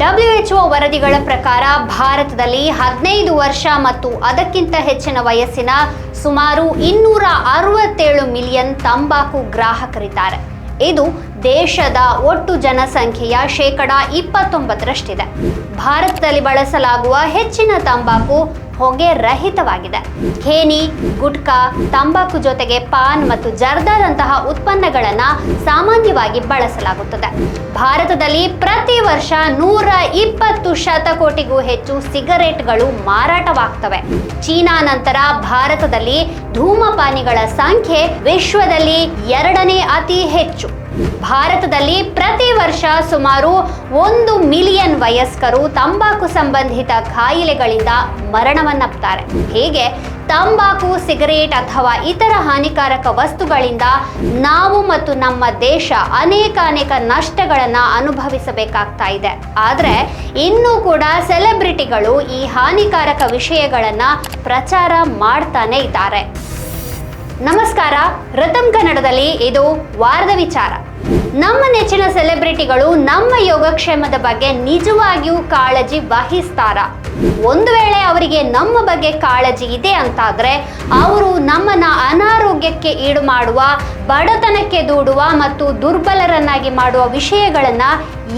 WHO ವರದಿಗಳ ಪ್ರಕಾರ ಭಾರತದಲ್ಲಿ ಹದಿನೈದು ವರ್ಷ ಮತ್ತು ಅದಕ್ಕಿಂತ ಹೆಚ್ಚಿನ ವಯಸ್ಸಿನ ಸುಮಾರು ಇನ್ನೂರ ಅರವತ್ತೇಳು ಮಿಲಿಯನ್ ತಂಬಾಕು ಗ್ರಾಹಕರಿದ್ದಾರೆ. ಇದು ದೇಶದ ಒಟ್ಟು ಜನಸಂಖ್ಯೆಯ ಶೇಕಡ ಇಪ್ಪತ್ತೊಂಬತ್ತರಷ್ಟಿದೆ. ಭಾರತದಲ್ಲಿ ಬಳಸಲಾಗುವ ಹೆಚ್ಚಿನ ತಂಬಾಕು ಹೊಗೆ ರಹಿತವಾಗಿದೆ. ಖೇನಿ, ಗುಟ್ಕಾ, ತಂಬಾಕು ಜೊತೆಗೆ ಪಾನ್ ಮತ್ತು ಜರ್ದಾದಂತಹ ಉತ್ಪನ್ನಗಳನ್ನು ಸಾಮಾನ್ಯವಾಗಿ ಬಳಸಲಾಗುತ್ತದೆ. ಭಾರತದಲ್ಲಿ ಪ್ರತಿ ವರ್ಷ ನೂರ ಇಪ್ಪತ್ತು ಶತಕೋಟಿಗೂ ಹೆಚ್ಚು ಸಿಗರೇಟ್ಗಳು ಮಾರಾಟವಾಗ್ತವೆ. ಚೀನಾ ನಂತರ ಭಾರತದಲ್ಲಿ ಧೂಮಪಾನಿಗಳ ಸಂಖ್ಯೆ ವಿಶ್ವದಲ್ಲಿ ಎರಡನೇ ಅತಿ ಹೆಚ್ಚು. ಭಾರತದಲ್ಲಿ ಪ್ರತಿ ವರ್ಷ ಸುಮಾರು ಒಂದು ಮಿಲಿಯನ್ ವಯಸ್ಕರು ತಂಬಾಕು ಸಂಬಂಧಿತ ಕಾಯಿಲೆಗಳಿಂದ ಮರಣವನ್ನಪ್ತಾರೆ. ಹೀಗೆ ತಂಬಾಕು, ಸಿಗರೇಟ್ ಅಥವಾ ಇತರ ಹಾನಿಕಾರಕ ವಸ್ತುಗಳಿಂದ ನಾವು ಮತ್ತು ನಮ್ಮ ದೇಶ ಅನೇಕ ಅನೇಕ ನಷ್ಟಗಳನ್ನು ಅನುಭವಿಸಬೇಕಾಗ್ತಾ ಇದೆ. ಆದರೆ ಇನ್ನೂ ಕೂಡ ಸೆಲೆಬ್ರಿಟಿಗಳು ಈ ಹಾನಿಕಾರಕ ವಿಷಯಗಳನ್ನು ಪ್ರಚಾರ ಮಾಡ್ತಾನೆ ಇದ್ದಾರೆ. ನಮಸ್ಕಾರ ರತಂ ಕನ್ನಡದಲ್ಲಿ ಇದು ವಾರದ ವಿಚಾರ. ನಮ್ಮ ನೆಚ್ಚಿನ ಸೆಲೆಬ್ರಿಟಿಗಳು ನಮ್ಮ ಯೋಗಕ್ಷೇಮದ ಬಗ್ಗೆ ನಿಜವಾಗಿಯೂ ಕಾಳಜಿ ವಹಿಸ್ತಾರ? ಒಂದು ವೇಳೆ ಅವರಿಗೆ ನಮ್ಮ ಬಗ್ಗೆ ಕಾಳಜಿ ಇದೆ ಅಂತಾದರೆ ಅವರು ನಮ್ಮನ್ನ ಅನಾರೋಗ್ಯಕ್ಕೆ ಈಡು ಮಾಡುವ, ಬಡತನಕ್ಕೆ ದೂಡುವ ಮತ್ತು ದುರ್ಬಲರನ್ನಾಗಿ ಮಾಡುವ ವಿಷಯಗಳನ್ನ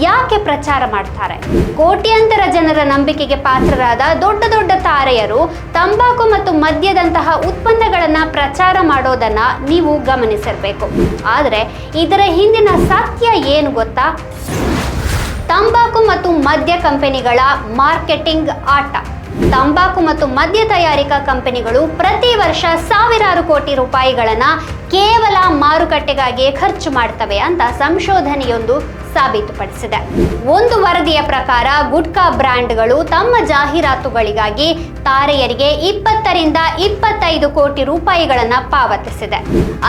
ಯಾಕೆ ಪ್ರಚಾರ ಮಾಡ್ತಾರೆ? ಕೋಟ್ಯಾಂತರ ಜನರ ನಂಬಿಕೆಗೆ ಪಾತ್ರರಾದ ದೊಡ್ಡ ದೊಡ್ಡ ತಾರೆಯರು ತಂಬಾಕು ಮತ್ತು ಮದ್ಯದಂತಹ ಉತ್ಪನ್ನಗಳನ್ನ ಪ್ರಚಾರ ಮಾಡೋದನ್ನ ನೀವು ಗಮನಿಸಿರ್ಬೇಕು. ಆದರೆ ಇದರ ಹಿಂದಿನ ಸತ್ಯ ಏನು ಗೊತ್ತಾ? ತಂಬಾಕು ಮತ್ತು ಮದ್ಯ ಕಂಪನಿಗಳ ಮಾರ್ಕೆಟಿಂಗ್ ಆಟ. ತಂಬಾಕು ಮತ್ತು ಮದ್ಯ ತಯಾರಿಕಾ ಕಂಪನಿಗಳು ಪ್ರತಿ ವರ್ಷ ಸಾವಿರಾರು ಕೋಟಿ ರೂಪಾಯಿಗಳನ್ನು ಕೇವಲ ಮಾರುಕಟ್ಟೆಗಾಗಿಯೇ ಖರ್ಚು ಮಾಡ್ತವೆ ಅಂತ ಸಂಶೋಧನೆಯೊಂದು ಸಾಬೀತುಪಡಿಸಿದೆ. ಒಂದು ವರದಿಯ ಪ್ರಕಾರ ಗುಟ್ಕಾ ಬ್ರ್ಯಾಂಡ್ಗಳು ತಮ್ಮ ಜಾಹೀರಾತುಗಳಿಗಾಗಿ ತಾರೆಯರಿಗೆ ಇಪ್ಪತ್ತರಿಂದ ಇಪ್ಪತ್ತೈದು ಕೋಟಿ ರೂಪಾಯಿಗಳನ್ನ ಪಾವತಿಸಿದೆ.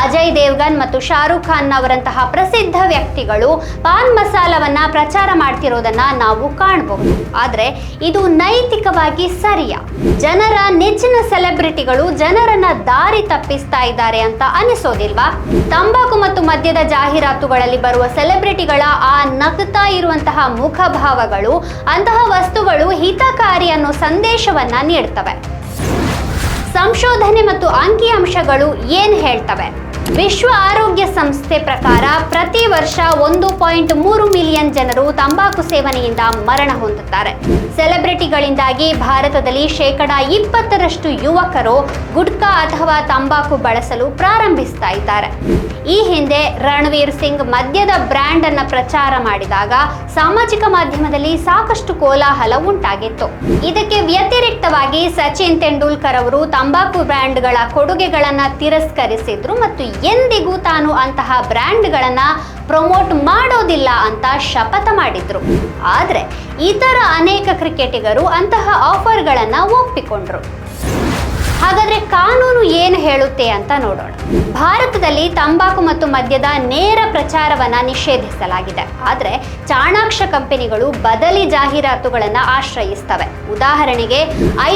ಅಜಯ್ ದೇವ್ಗನ್ ಮತ್ತು ಶಾರುಖ್ ಖಾನ್ ಅವರಂತಹ ಪ್ರಸಿದ್ಧ ವ್ಯಕ್ತಿಗಳು ಪಾನ್ ಮಸಾಲವನ್ನ ಪ್ರಚಾರ ಮಾಡ್ತಿರೋದನ್ನ ನಾವು ಕಾಣಬಹುದು. ಆದ್ರೆ ಇದು ನೈತಿಕವಾಗಿ ಸರಿಯ? ಜನರ ನೆಚ್ಚಿನ ಸೆಲೆಬ್ರಿಟಿಗಳು ಜನರನ್ನ ದಾರಿ ತಪ್ಪಿಸ್ತಾ ಇದ್ದಾರೆ ಅಂತ ಅನಿಸೋದಿಲ್ವಾ? ತಂಬಾಕು ಮತ್ತು ಮದ್ಯದ ಜಾಹೀರಾತುಗಳಲ್ಲಿ ಬರುವ ಸೆಲೆಬ್ರಿಟಿಗಳ ಆ ನಗ್ತಾ ಇರುವಂತಹ ಮುಖಭಾವಗಳು, ಅಂತಹ ವಸ್ತುಗಳು ಹಿತಕಾರಿ ಅನ್ನೋ ಸಂದೇಶವನ್ನ ನೀಡ್ತವೆ. ಸಂಶೋಧನೆ ಮತ್ತು ಅಂಕಿಅಂಶಗಳು ಏನ್ ಹೇಳ್ತವೆ? ವಿಶ್ವ ಆರೋಗ್ಯ ಸಂಸ್ಥೆ ಪ್ರಕಾರ ಪ್ರತಿ ವರ್ಷ ಒಂದು ಪಾಯಿಂಟ್ ಮೂರು ಮಿಲಿಯನ್ ಜನರು ತಂಬಾಕು ಸೇವನೆಯಿಂದ ಮರಣ ಹೊಂದುತ್ತಾರೆ. ಸೆಲೆಬ್ರಿಟಿಗಳಿಂದಾಗಿ ಭಾರತದಲ್ಲಿ ಶೇಕಡ ಇಪ್ಪತ್ತರಷ್ಟು ಯುವಕರು ಗುಟ್ಕಾ ಅಥವಾ ತಂಬಾಕು ಬಳಸಲು ಪ್ರಾರಂಭಿಸ್ತಾ ಇದ್ದಾರೆ. ಈ ಹಿಂದೆ ರಣವೀರ್ ಸಿಂಗ್ ಮದ್ಯದ ಬ್ರ್ಯಾಂಡ್ ಅನ್ನ ಪ್ರಚಾರ ಮಾಡಿದಾಗ ಸಾಮಾಜಿಕ ಮಾಧ್ಯಮದಲ್ಲಿ ಸಾಕಷ್ಟು ಕೋಲಾಹಲ ಉಂಟಾಗಿತ್ತು. ಇದಕ್ಕೆ ವ್ಯತಿರಿಕ್ತವಾಗಿ ಸಚಿನ್ ತೆಂಡೂಲ್ಕರ್ ಅವರು ತಂಬಾಕು ಬ್ರ್ಯಾಂಡ್ಗಳ ಕೊಡುಗೆಗಳನ್ನ ತಿರಸ್ಕರಿಸಿದ್ರು ಮತ್ತು ಎಂದಿಗೂ ತಾನು ಅಂತಹ ಬ್ರ್ಯಾಂಡ್ಗಳನ್ನು ಪ್ರಮೋಟ್ ಮಾಡೋದಿಲ್ಲ ಅಂತ ಶಪಥ ಮಾಡಿದ್ರು. ಆದರೆ ಇತರ ಅನೇಕ ಕ್ರಿಕೆಟಿಗರು ಅಂತಹ ಆಫರ್ಗಳನ್ನು ಒಪ್ಪಿಕೊಂಡ್ರು. ಹಾಗಾದ್ರೆ ಕಾನೂನು ಏನು ಹೇಳುತ್ತೆ ಅಂತ ನೋಡೋಣ. ಭಾರತದಲ್ಲಿ ತಂಬಾಕು ಮತ್ತು ಮದ್ಯದ ನೇರ ಪ್ರಚಾರವನ್ನ ನಿಷೇಧಿಸಲಾಗಿದೆ. ಆದರೆ ಚಾಣಾಕ್ಷ ಕಂಪನಿಗಳು ಬದಲಿ ಜಾಹೀರಾತುಗಳನ್ನು ಆಶ್ರಯಿಸ್ತವೆ. ಉದಾಹರಣೆಗೆ, ಐ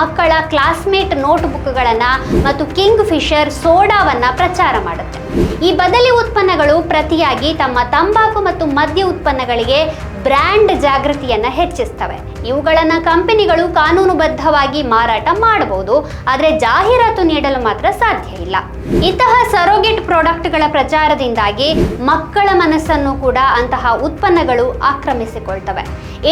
ಮಕ್ಕಳ ಕ್ಲಾಸ್ಮೇಟ್ ನೋಟ್ಬುಕ್ಗಳನ್ನು ಮತ್ತು ಕಿಂಗ್ ಫಿಶರ್ ಸೋಡಾವನ್ನು ಪ್ರಚಾರ ಮಾಡುತ್ತೆ. ಈ ಬದಲಿ ಉತ್ಪನ್ನಗಳು ಪ್ರತಿಯಾಗಿ ತಮ್ಮ ತಂಬಾಕು ಮತ್ತು ಮದ್ಯ ಉತ್ಪನ್ನಗಳಿಗೆ ಬ್ರ್ಯಾಂಡ್ ಜಾಗೃತಿಯನ್ನು ಹೆಚ್ಚಿಸ್ತವೆ. ಇವುಗಳನ್ನ ಕಂಪನಿಗಳು ಕಾನೂನುಬದ್ಧವಾಗಿ ಮಾರಾಟ ಮಾಡಬಹುದು, ಆದರೆ ಜಾಹೀರಾತು ನೀಡಲು ಮಾತ್ರ ಸಾಧ್ಯ ಇಲ್ಲ. ಇಂತಹ ಸರೋಗೆಟ್ ಪ್ರಾಡಕ್ಟ್ಗಳ ಪ್ರಚಾರದಿಂದಾಗಿ ಮಕ್ಕಳ ಮನಸ್ಸನ್ನು ಕೂಡ ಅಂತಹ ಉತ್ಪನ್ನಗಳು ಆಕ್ರಮಿಸಿಕೊಳ್ತವೆ.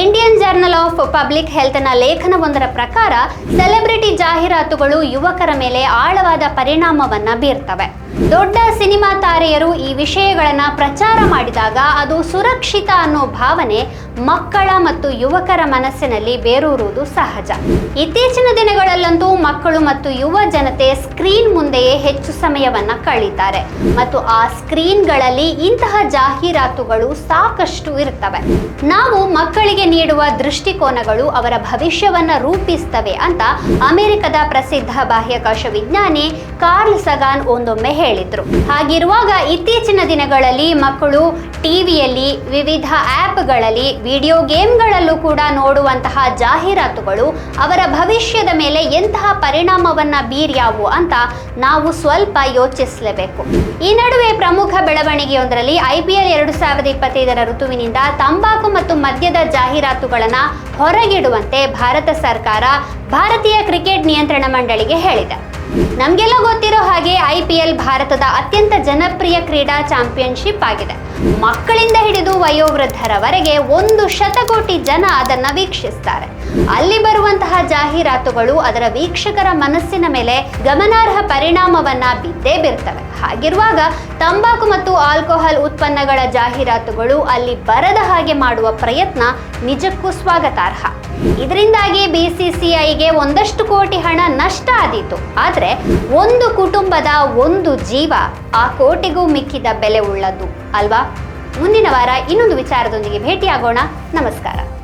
ಇಂಡಿಯನ್ ಜರ್ನಲ್ ಆಫ್ ಪಬ್ಲಿಕ್ ಹೆಲ್ತ್ನ ಲೇಖನವೊಂದರ ಪ್ರಕಾರ, ಸೆಲೆಬ್ರಿಟಿ ಜಾಹೀರಾತುಗಳು ಯುವಕರ ಮೇಲೆ ಆಳವಾದ ಪರಿಣಾಮವನ್ನು ಬೀರ್ತವೆ. ದೊಡ್ಡ ಸಿನಿಮಾ ತಾರೆಯರು ಈ ವಿಷಯಗಳನ್ನು ಪ್ರಚಾರ ಮಾಡಿದಾಗ ಅದು ಸುರಕ್ಷಿತ ಅನ್ನೋ ಭಾವನೆ ಮಕ್ಕಳ ಮತ್ತು ಯುವಕರ ಮನಸ್ಸಿನಲ್ಲಿ ಬೇರೂರುವುದು ಸಹಜ. ಇತ್ತೀಚಿನ ದಿನಗಳಲ್ಲಂತೂ ಮಕ್ಕಳು ಮತ್ತು ಯುವ ಜನತೆ ಸ್ಕ್ರೀನ್ ಮುಂದೆಯೇ ಹೆಚ್ಚು ಸಮಯವನ್ನ ಕಳೀತಾರೆ. ಮತ್ತು ಆ ಸ್ಕ್ರೀನ್ಗಳಲ್ಲಿ ಇಂತಹ ಜಾಹೀರಾತುಗಳು ಸಾಕಷ್ಟು ಇರ್ತವೆ. ನಾವು ಮಕ್ಕಳಿಗೆ ನೀಡುವ ದೃಷ್ಟಿಕೋನಗಳು ಅವರ ಭವಿಷ್ಯವನ್ನ ರೂಪಿಸ್ತವೆ ಅಂತ ಅಮೆರಿಕದ ಪ್ರಸಿದ್ಧ ಬಾಹ್ಯಾಕಾಶ ವಿಜ್ಞಾನಿ ಕಾರ್ಲ್ ಸಗಾನ್ ಒಂದೊಮ್ಮೆ ಹೇಳಿದ್ರು. ಹಾಗಿರುವಾಗ ಇತ್ತೀಚಿನ ದಿನಗಳಲ್ಲಿ ಮಕ್ಕಳು ಟಿವಿಯಲ್ಲಿ ವಿವಿಧ ಆ್ಯಪ್ಗಳಲ್ಲಿ ವಿಡಿಯೋ ಗೇಮ್ಗಳಲ್ಲೂ ಕೂಡ ನೋಡುವಂತಹ ಜಾಹೀರಾತುಗಳು ಅವರ ಭವಿಷ್ಯದ ಮೇಲೆ ಎಂತಹ ಪರಿಣಾಮವನ್ನ ಬೀರ್ಯಾವು ಅಂತ ನಾವು ಸ್ವಲ್ಪ ಯೋಚಿಸಲೇಬೇಕು. ಈ ನಡುವೆ ಪ್ರಮುಖ ಬೆಳವಣಿಗೆಯೊಂದರಲ್ಲಿ ಐ ಪಿ ಎಲ್ ಎರಡು ಸಾವಿರದ ಇಪ್ಪತ್ತೈದರ ಋತುವಿನಿಂದ ತಂಬಾಕು ಮತ್ತು ಮದ್ಯದ ಜಾಹೀರಾತುಗಳನ್ನು ಹೊರಗಿಡುವಂತೆ ಭಾರತ ಸರ್ಕಾರ ಭಾರತೀಯ ಕ್ರಿಕೆಟ್ ನಿಯಂತ್ರಣ ಮಂಡಳಿಗೆ ಹೇಳಿದೆ. ನಮಗೆಲ್ಲ ಗೊತ್ತಿರೋ ಹಾಗೆ ಐ ಪಿ ಎಲ್ ಭಾರತದ ಅತ್ಯಂತ ಜನಪ್ರಿಯ ಕ್ರೀಡಾ ಚಾಂಪಿಯನ್ಶಿಪ್ ಆಗಿದೆ. ಮಕ್ಕಳಿಂದ ಹಿಡಿದು ವಯೋವೃದ್ಧರವರೆಗೆ ಒಂದು ಶತಕೋಟಿ ಜನ ಅದನ್ನು ವೀಕ್ಷಿಸ್ತಾರೆ. ಅಲ್ಲಿ ಬರುವಂತಹ ಜಾಹೀರಾತುಗಳು ಅದರ ವೀಕ್ಷಕರ ಮನಸ್ಸಿನ ಮೇಲೆ ಗಮನಾರ್ಹ ಪರಿಣಾಮವನ್ನ ಬಿದ್ದೇ ಬೀರ್ತವೆ. ಹಾಗಿರುವಾಗ ತಂಬಾಕು ಮತ್ತು ಆಲ್ಕೋಹಾಲ್ ಉತ್ಪನ್ನಗಳ ಜಾಹೀರಾತುಗಳು ಅಲ್ಲಿ ಬರದ ಹಾಗೆ ಮಾಡುವ ಪ್ರಯತ್ನ ನಿಜಕ್ಕೂ ಸ್ವಾಗತಾರ್ಹ. ಇದರಿಂದಾಗಿ ಬಿಸಿಸಿಐಗೆ ಒಂದಷ್ಟು ಕೋಟಿ ಹಣ ನಷ್ಟ ಆದೀತು. ಆದರೆ ಒಂದು ಕುಟುಂಬದ ಒಂದು ಜೀವ ಆ ಕೋಟಿಗೂ ಮಿಕ್ಕಿದ ಬೆಲೆ ಉಳ್ಳದ್ದು. ಅಲ್ವಾ? ಮುಂದಿನ ವಾರ ಇನ್ನೊಂದು ವಿಚಾರದೊಂದಿಗೆ ಭೇಟಿಯಾಗೋಣ. ನಮಸ್ಕಾರ.